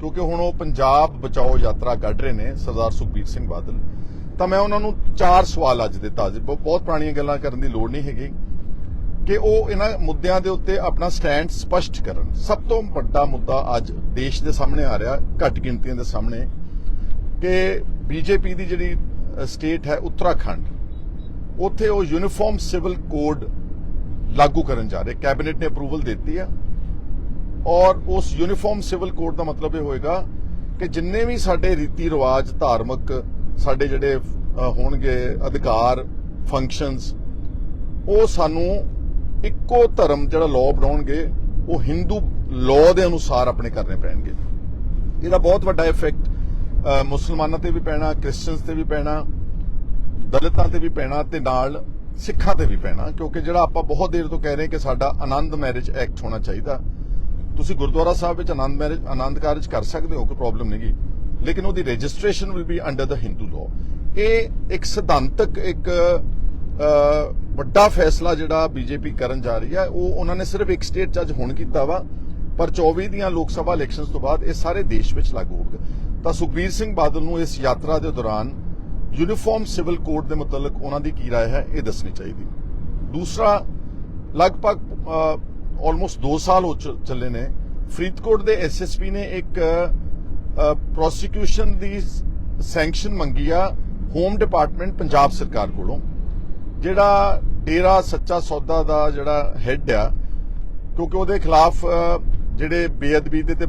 ਕਿਉਂਕਿ ਹੁਣ ਉਹ ਪੰਜਾਬ ਬਚਾਓ ਯਾਤਰਾ ਕੱਢ ਰਹੇ ਨੇ, ਸਰਦਾਰ ਸੁਖਬੀਰ ਸਿੰਘ ਬਾਦਲ। ਤਾਂ ਮੈਂ ਉਹਨਾਂ ਨੂੰ ਚਾਰ ਸਵਾਲ ਅੱਜ ਦਿੱਤਾ। ਬਹੁਤ ਪੁਰਾਣੀਆਂ ਗੱਲਾਂ ਕਰਨ ਦੀ ਲੋੜ ਨਹੀਂ ਹੈਗੀ ਕਿ ਉਹ ਇਹਨਾਂ ਮੁੱਦਿਆਂ ਦੇ ਉੱਤੇ ਆਪਣਾ ਸਟੈਂਡ ਸਪਸ਼ਟ ਕਰਨ। ਸਭ ਤੋਂ ਵੱਡਾ ਮੁੱਦਾ ਅੱਜ ਦੇਸ਼ ਦੇ ਸਾਹਮਣੇ ਆ ਰਿਹਾ, ਘੱਟ ਗਿਣਤੀਆਂ ਦੇ ਸਾਹਮਣੇ, ਕਿ ਬੀਜੇਪੀ ਦੀ ਜਿਹੜੀ ਸਟੇਟ ਹੈ ਉੱਤਰਾਖੰਡ, ਉੱਥੇ ਉਹ ਯੂਨੀਫਾਰਮ ਸਿਵਲ ਕੋਡ ਲਾਗੂ ਕਰਨ ਜਾ ਰਹੇ। ਕੈਬਨਿਟ ਨੇ ਅਪਰੂਵਲ ਦਿੱਤੀ ਆ। ਔਰ ਉਸ ਯੂਨੀਫਾਰਮ ਸਿਵਲ ਕੋਡ ਦਾ ਮਤਲਬ ਇਹ ਹੋਏਗਾ ਕਿ ਜਿੰਨੇ ਵੀ ਸਾਡੇ ਰੀਤੀ ਰਿਵਾਜ ਧਾਰਮਿਕ ਸਾਡੇ ਜਿਹੜੇ ਹੋਣਗੇ ਅਧਿਕਾਰ ਫੰਕਸ਼ਨਸ ਉਹ ਸਾਨੂੰ ਇੱਕੋ ਧਰਮ ਜਿਹੜਾ ਲਾਅ ਬਣਾਉਣਗੇ, ਉਹ ਹਿੰਦੂ ਲਾਅ ਦੇ ਅਨੁਸਾਰ ਆਪਣੇ ਕਰਨੇ ਪੈਣਗੇ। ਇਹਦਾ ਬਹੁਤ ਵੱਡਾ ਇਫੈਕਟ ਮੁਸਲਮਾਨਾਂ ਤੇ ਵੀ ਪੈਣਾ ਕ੍ਰਿਸਚੀਅਨਸ ਤੇ ਵੀ ਪੈਣਾ, ਦਲਿਤਾਂ ਤੇ ਵੀ ਪੈਣਾ ਤੇ ਨਾਲ ਸਿੱਖਾਂ ਤੇ ਵੀ ਪੈਣਾ, ਕਿਉਂਕਿ ਜਿਹੜਾ ਆਪਾਂ ਬਹੁਤ ਦੇਰ ਤੋਂ ਕਹਿ ਰਹੇ ਕਿ ਸਾਡਾ ਆਨੰਦ ਮੈਰਿਜ ਐਕਟ ਹੋਣਾ ਚਾਹੀਦਾ ਤੁਸੀਂ ਗੁਰਦੁਆਰਾ ਸਾਹਿਬ ਵਿੱਚ ਆਨੰਦ ਮੈਰਿਜ, ਆਨੰਦ ਕਾਰਜ ਕਰ ਸਕਦੇ ਹੋ, ਕੋਈ ਪ੍ਰੋਬਲਮ ਨਹੀਂਗੀ ਲੇਕਿਨ ਉਹਦੀ registration will be under the Hindu law ਇਹ ਇੱਕ ਸਿਧਾਂਤਕ, ਇੱਕ ਵੱਡਾ ਫੈਸਲਾ ਜਿਹੜਾ ਬੀਜੇਪੀ ਕਰਨ ਜਾ ਰਹੀ ਹੈ, ਉਹ ਉਹਨਾਂ ਨੇ ਸਿਰਫ ਇੱਕ ਸਟੇਟ ਜੱਜ ਹੁਣ ਕੀਤਾ ਵਾ, ਪਰ 24 ਦੀਆਂ ਲੋਕ ਸਭਾ ਇਲੈਕਸ਼ਨਸ ਤੋਂ ਬਾਅਦ ਇਹ ਸਾਰੇ ਦੇਸ਼ ਵਿੱਚ ਲਾਗੂ ਹੋਊਗਾ ਤਾਂ ਸੁਖਬੀਰ ਸਿੰਘ ਬਾਦਲ ਨੂੰ ਇਸ ਯਾਤਰਾ ਦੇ ਦੌਰਾਨ ਯੂਨੀਫਾਰਮ ਸਿਵਲ ਕੋਡ ਦੇ ਮੁਤਲਕ ਉਹਨਾਂ ਦੀ ਕੀ ਰਾਏ ਹੈ, ਇਹ ਦੱਸਣੀ ਚਾਹੀਦੀ। ਦੂਸਰਾ, ਲਗਭਗ ਆਲਮੋਸਟ 2 ਸਾਲ ਹੋ ਚ- ਚੱਲੇ ਨੇ। ਫਰੀਦਕੋਟ ਦੇ ਐਸਐਸਪੀ ਨੇ ਇੱਕ ਪ੍ਰੋਸੀਕਿਊਸ਼ਨ ਦੀ ਸੈਂਕਸ਼ਨ ਮੰਗੀ ਆ ਹੋਮ ਡਿਪਾਰਟਮੈਂਟ ਪੰਜਾਬ ਸਰਕਾਰ ਕੋਲੋਂ ਜਿਹੜਾ ਡੇਰਾ ਸੱਚਾ ਸੌਦਾ ਦਾ ਜਿਹੜਾ ਹੈੱਡ ਆ ਕਿਉਂਕਿ ਉਹਦੇ ਖਿਲਾਫ ਜਿਹੜੇ ਬੇਅਦਬੀ ਦੇ ਤੇ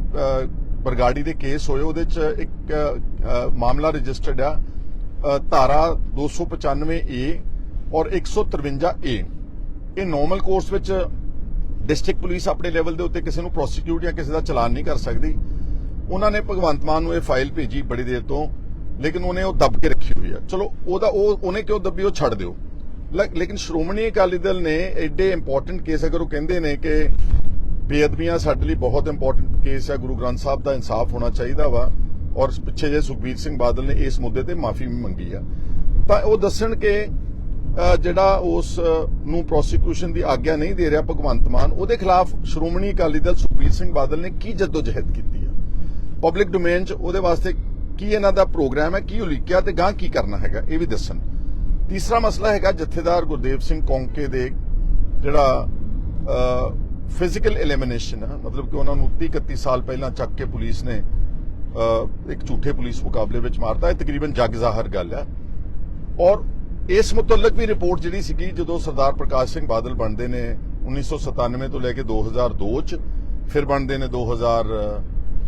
ਬਰਗਾੜੀ ਦੇ ਕੇਸ ਹੋਏ ਉਹਦੇ ਚ ਇੱਕ ਮਾਮਲਾ ਰਜਿਸਟਰਡ ਆ ਅ, ਧਾਰਾ 295 ਏ ਔਰ 153 ਏ ਇਹ ਨੋਰਮਲ ਕੋਰਸ ਵਿੱਚ ਡਿਸਟ੍ਰਿਕਟ ਪੁਲਿਸ ਆਪਣੇ ਲੈਵਲ ਦੇ ਉੱਤੇ ਕਿਸੇ ਨੂੰ ਪ੍ਰੋਸੀਕਿਊਟ ਜਾਂ ਕਿਸੇ ਦਾ ਚਲਾਨ ਨਹੀਂ ਕਰ ਸਕਦੀ। ਉਹਨਾਂ ਨੇ ਭਗਵੰਤ ਮਾਨ ਨੂੰ ਇਹ ਫਾਈਲ ਭੇਜੀ ਬੜੀ ਦੇਰ ਤੋਂ, ਲੇਕਿਨ ਉਹਨੇ ਉਹ ਦੱਬ ਕੇ ਰੱਖੀ ਹੋਈ ਆ। ਚਲੋ, ਉਹਦਾ ਉਹ, ਉਹਨੇ ਕਿਉਂ ਦੱਬੀ, ਉਹ ਛੱਡ ਦਿਓ। ਲੇਕਿਨ ਸ਼੍ਰੋਮਣੀ ਅਕਾਲੀ ਦਲ ਨੇ ਐਡੇ ਇੰਪੋਰਟੈਂਟ ਕੇਸ ਅਗਰ ਉਹ ਕਹਿੰਦੇ ਨੇ ਕਿ ਬੇਅਦਬੀਆਂ ਸਾਡੇ ਲਈ ਬਹੁਤ ਇੰਪੋਰਟੈਂਟ ਕੇਸ ਹੈ ਗੁਰੂ ਗ੍ਰੰਥ ਸਾਹਿਬ ਦਾ ਇਨਸਾਫ ਹੋਣਾ ਚਾਹੀਦਾ ਵਾ, ਔਰ ਪਿੱਛੇ ਜੇ ਸੁਖਬੀਰ ਸਿੰਘ ਬਾਦਲ ਨੇ ਇਸ ਮੁੱਦੇ ਤੇ ਮਾਫੀ ਵੀ ਮੰਗੀ ਆ। ਤਾਂ ਉਹ ਦੱਸਣ ਕਿ ਜਿਹੜਾ ਉਸ ਨੂੰ ਪ੍ਰੋਸੀਕਿਊਸ਼ਨ ਦੀ ਆਗਿਆ ਨਹੀਂ ਦੇ ਰਿਹਾ ਭਗਵੰਤ ਮਾਨ, ਉਹਦੇ ਖਿਲਾਫ ਸ਼੍ਰੋਮਣੀ ਅਕਾਲੀ ਦਲ ਸੁਖਬੀਰ ਸਿੰਘ ਬਾਦਲ ਨੇ ਕੀ ਜਦੋਜਹਿਦ ਕੀਤੀ ਆ? ਪਬਲਿਕ ਡੋਮੇਨ 'ਚ ਉਹਦੇ ਵਾਸਤੇ ਕੀ ਇਹਨਾਂ ਦਾ ਪ੍ਰੋਗਰਾਮ ਹੈ, ਕੀ ਉਲੀਕਿਆ ਤੇ ਗਾਂ ਕੀ ਕਰਨਾ ਹੈਗਾ, ਇਹ ਵੀ ਦੱਸਣ। ਤੀਸਰਾ ਮਸਲਾ ਹੈਗਾ ਜਥੇਦਾਰ ਗੁਰਦੇਵ ਸਿੰਘ ਕੌਂਕੇ ਦੇ ਜਿਹੜਾ ਫਿਜ਼ੀਕਲ ਐਲੀਮੀਨੇਸ਼ਨ ਹੈ ਮਤਲਬ ਕਿ ਉਹਨਾਂ ਨੂੰ 30 31 ਸਾਲ ਪਹਿਲਾਂ ਚੱਕ ਕੇ ਪੁਲਿਸ ਨੇ ਇੱਕ ਝੂਠੇ ਪੁਲਿਸ ਮੁਕਾਬਲੇ ਵਿੱਚ ਮਾਰਤਾ, ਇਹ ਤਕਰੀਬਨ ਜਗ ਜ਼ਾਹਰ ਗੱਲ ਹੈ ਔਰ ਇਸ ਮੁਤਲਕ ਵੀ ਰਿਪੋਰਟ ਜਿਹੜੀ ਸੀਗੀ, ਜਦੋਂ ਸਰਦਾਰ ਪ੍ਰਕਾਸ਼ ਸਿੰਘ ਬਾਦਲ ਬਣਦੇ ਨੇ 1997 ਤੋਂ ਲੈ ਕੇ 2002 ਚ, ਫਿਰ ਬਣਦੇ ਨੇ 2000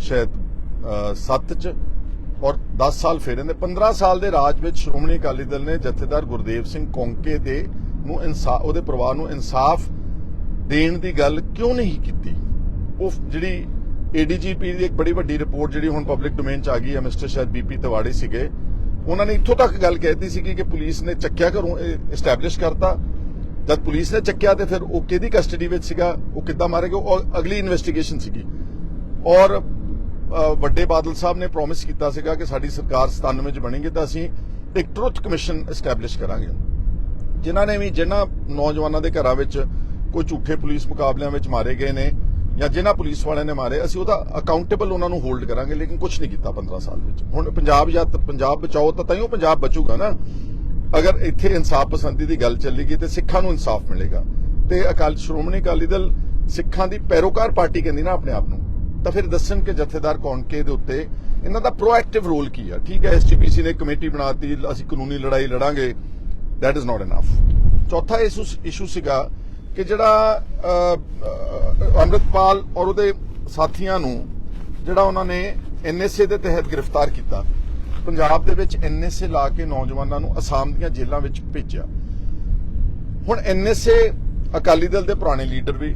ਸ਼ਾਇਦ 7 ਚ, ਔਰ 10 ਸਾਲ ਫਿਰ ਇਹਨੇ 15 ਸਾਲ ਦੇ ਰਾਜ ਵਿੱਚ ਸ਼੍ਰੋਮਣੀ ਅਕਾਲੀ ਦਲ ਨੇ ਜਥੇਦਾਰ ਗੁਰਦੇਵ ਸਿੰਘ ਕੌਂਕੇ ਦੇ ਨੂੰ ਇਨਸਾਫ ਉਹਦੇ ਪਰਿਵਾਰ ਨੂੰ ਇਨਸਾਫ ਦੇਣ ਦੀ ਗੱਲ ਕਿਉਂ ਨਹੀਂ ਕੀਤੀ? ਉਹ ਜਿਹੜੀ ਏਡੀਜੀਪੀ ਦੀ ਇੱਕ ਬੜੀ ਵੱਡੀ ਰਿਪੋਰਟ ਜਿਹੜੀ ਹੁਣ ਪਬਲਿਕ ਡੋਮੇਨ ਚ ਆ ਗਈ ਹੈ ਮਿਸਟਰ ਸ਼ਾਇਦ ਬੀਪੀ ਤਿਵਾੜੀ ਸੀਗੇ ਉਹਨਾਂ ਨੇ ਇੱਥੋਂ ਤੱਕ ਗੱਲ ਕਹਿਤੀ ਸੀ ਕਿ ਪੁਲਿਸ ਨੇ ਚੱਕਿਆ ਘਰੋਂ ਐਸਟੈਬਲਿਸ਼ ਕਰਤਾ। ਜਦ ਪੁਲਿਸ ਨੇ ਚੱਕਿਆ ਤੇ ਫਿਰ ਉਹ ਕਿਹਦੀ ਕਸਟਡੀ ਵਿੱਚ ਸੀਗਾ, ਉਹ ਕਿੱਦਾਂ ਮਾਰੇ ਗਏ ਉਹ ਅਗਲੀ ਇਨਵੈਸਟੀਗੇਸ਼ਨ ਸੀਗੀ। ਔਰ ਵੱਡੇ ਬਾਦਲ ਸਾਹਿਬ ਨੇ ਪ੍ਰੋਮਿਸ ਕੀਤਾ ਸੀਗਾ ਕਿ ਸਾਡੀ ਸਰਕਾਰ 97 ਚ ਬਣੇਗੀ ਤਾਂ ਅਸੀਂ ਇੱਕ ਟਰੁੱਥ ਕਮਿਸ਼ਨ ਐਸਟੈਬਲਿਸ਼ ਕਰਾਂਗੇ। ਜਿਨ੍ਹਾਂ ਨੇ ਵੀ ਜਿਨ੍ਹਾਂ ਨੌਜਵਾਨਾਂ ਦੇ ਘਰਾਂ ਵਿੱਚ ਕੋਈ ਝੂਠੇ ਪੁਲਿਸ ਮੁਕਾਬਲਿਆਂ ਵਿੱਚ ਮਾਰੇ ਗਏ ਨੇ ਜਾਂ ਜਿਨ੍ਹਾਂ ਪੁਲਿਸ ਵਾਲਿਆਂ ਨੇ ਮਾਰੇ, ਅਸੀਂ ਉਹਦਾ ਅਕਾਊਂਟੇਬਲ ਉਹਨਾਂ ਨੂੰ ਹੋਲਡ ਕਰਾਂਗੇ, ਲੇਕਿਨ ਕੁਝ ਨਹੀਂ ਕੀਤਾ 15 ਸਾਲ ਵਿੱਚ। ਹੁਣ ਪੰਜਾਬ ਜਾਂ ਪੰਜਾਬ ਬਚਾਓ ਤਾਂ ਤਾਈਓ ਪੰਜਾਬ ਬਚੂਗਾ ਨਾ। ਅਗਰ ਇੱਥੇ ਇਨਸਾਫ ਪਸੰਦੀ ਦੀ ਗੱਲ ਚੱਲੇਗੀ ਤੇ ਸਿੱਖਾਂ ਨੂੰ ਇਨਸਾਫ ਮਿਲੇਗਾ। ਤੇ ਅਕਾਲ, ਸ਼੍ਰੋਮਣੀ ਅਕਾਲੀ ਦਲ ਸਿੱਖਾਂ ਦੀ ਪੈਰੋਕਾਰ ਪਾਰਟੀ ਕਹਿੰਦੀ ਨਾ ਆਪਣੇ ਆਪ ਨੂੰ। ਤਾਂ ਫਿਰ ਦੱਸਣ ਕਿ ਜਥੇਦਾਰ ਕੌਣਕੇ ਦੇ ਉੱਤੇ, ਇਹਨਾਂ ਦਾ ਪ੍ਰੋਐਕਟਿਵ ਰੋਲ ਕੀ ਆ? ਠੀਕ ਹੈ ਐਸਟੀਪੀਸੀ ਨੇ ਕਮੇਟੀ ਬਣਾਤੀ, ਅਸੀਂ ਕਾਨੂੰਨੀ ਲੜਾਈ ਲੜਾਂਗੇ। That ਇਜ not enough ਚੌਥਾ ਇਸ਼ੂ ਸੀਗਾ ਕਿ ਜਿਹੜਾ ਅ, ਅੰਮ੍ਰਿਤਪਾਲ ਔਰ ਉਹਦੇ ਸਾਥੀਆਂ ਨੂੰ ਜਿਹੜਾ ਉਹਨਾਂ ਨੇ ਐਨਐਸਏ ਦੇ ਤਹਿਤ ਗ੍ਰਿਫਤਾਰ ਕੀਤਾ ਪੰਜਾਬ ਦੇ ਵਿੱਚ ਐਨਐਸਏ ਲਾ ਕੇ ਨੌਜਵਾਨਾਂ ਨੂੰ ਅਸਾਮ ਦੀਆਂ ਜੇਲ੍ਹਾਂ ਵਿੱਚ ਭੇਜਿਆ। ਹੁਣ ਐਨਐਸਏ ਅਕਾਲੀ ਦਲ ਦੇ ਪੁਰਾਣੇ ਲੀਡਰ ਵੀ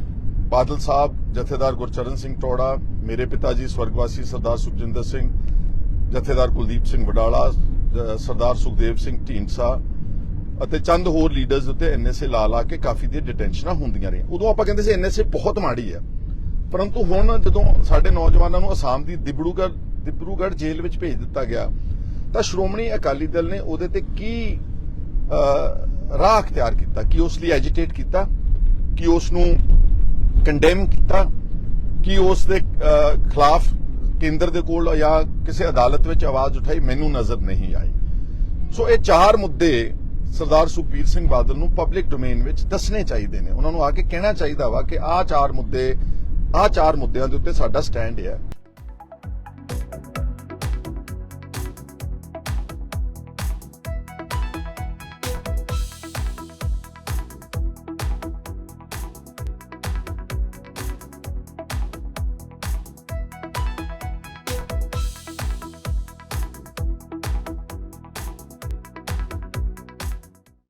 ਬਾਦਲ ਸਾਹਿਬ ਜਥੇਦਾਰ ਗੁਰਚਰਨ ਸਿੰਘ ਟੋੜਾ ਮੇਰੇ ਪਿਤਾ ਜੀ ਸਵਰਗਵਾਸੀ ਸਰਦਾਰ ਸੁਖਜਿੰਦਰ ਸਿੰਘ ਜਥੇਦਾਰ ਕੁਲਦੀਪ ਸਿੰਘ ਵਡਾਲਾ ਸਰਦਾਰ ਸੁਖਦੇਵ ਸਿੰਘ ਢੀਂਡਸਾ ਅਤੇ ਚੰਦ ਹੋਰ ਲੀਡਰਸ ਉੱਤੇ ਐਨਐਸਏ ਲਾ ਲਾ ਕੇ ਕਾਫੀ ਦੇਰ ਡਿਟੈਂਸ਼ਨਾਂ ਹੁੰਦੀਆਂ ਰਹੀਆਂ। ਉਦੋਂ ਆਪਾਂ ਕਹਿੰਦੇ ਸੀ ਐਨਐਸਏ ਬਹੁਤ ਮਾੜੀ ਹੈ। ਪਰੰਤੂ ਹੁਣ ਜਦੋਂ ਸਾਡੇ ਨੌਜਵਾਨਾਂ ਨੂੰ ਅਸਾਮ ਦੀ ਦਿਬੜੂਗੜ ਦਿਬੜੂਗੜ ਜੇਲ੍ਹ ਵਿੱਚ ਭੇਜ ਦਿੱਤਾ ਗਿਆ, ਤਾਂ ਸ਼੍ਰੋਮਣੀ ਅਕਾਲੀ ਦਲ ਨੇ ਉਹਦੇ ਤੇ ਕੀ ਰਾਹ ਅਖਤਿਆਰ ਕੀਤਾ? ਕਿ ਉਸ ਲਈ ਐਜੀਟੇਟ ਕੀਤਾ? ਕਿ ਉਸ ਨੂੰ ਕੰਡੈਮ ਕੀਤਾ? ਕਿ ਉਸ ਦੇ ਖਿਲਾਫ ਕੇਂਦਰ ਦੇ ਕੋਲ ਜਾਂ ਕਿਸੇ ਅਦਾਲਤ ਵਿੱਚ ਆਵਾਜ਼ ਉਠਾਈ? ਮੈਨੂੰ ਨਜ਼ਰ ਨਹੀਂ ਆਈ। ਸੋ ਇਹ ਚਾਰ ਮੁੱਦੇ ਸਰਦਾਰ ਸੁਖਬੀਰ ਸਿੰਘ ਬਾਦਲ ਨੂੰ ਪਬਲਿਕ ਡੋਮੇਨ ਵਿੱਚ ਦੱਸਣੇ ਚਾਹੀਦੇ ਨੇ। ਉਹਨਾਂ ਨੂੰ ਆ ਕੇ ਕਹਿਣਾ ਚਾਹੀਦਾ ਵਾ ਕਿ ਆਹ ਚਾਰ ਮੁੱਦੇ ਆਹ ਚਾਰ ਮੁੱਦਿਆਂ ਦੇ ਉੱਤੇ ਸਾਡਾ ਸਟੈਂਡ ਹੈ।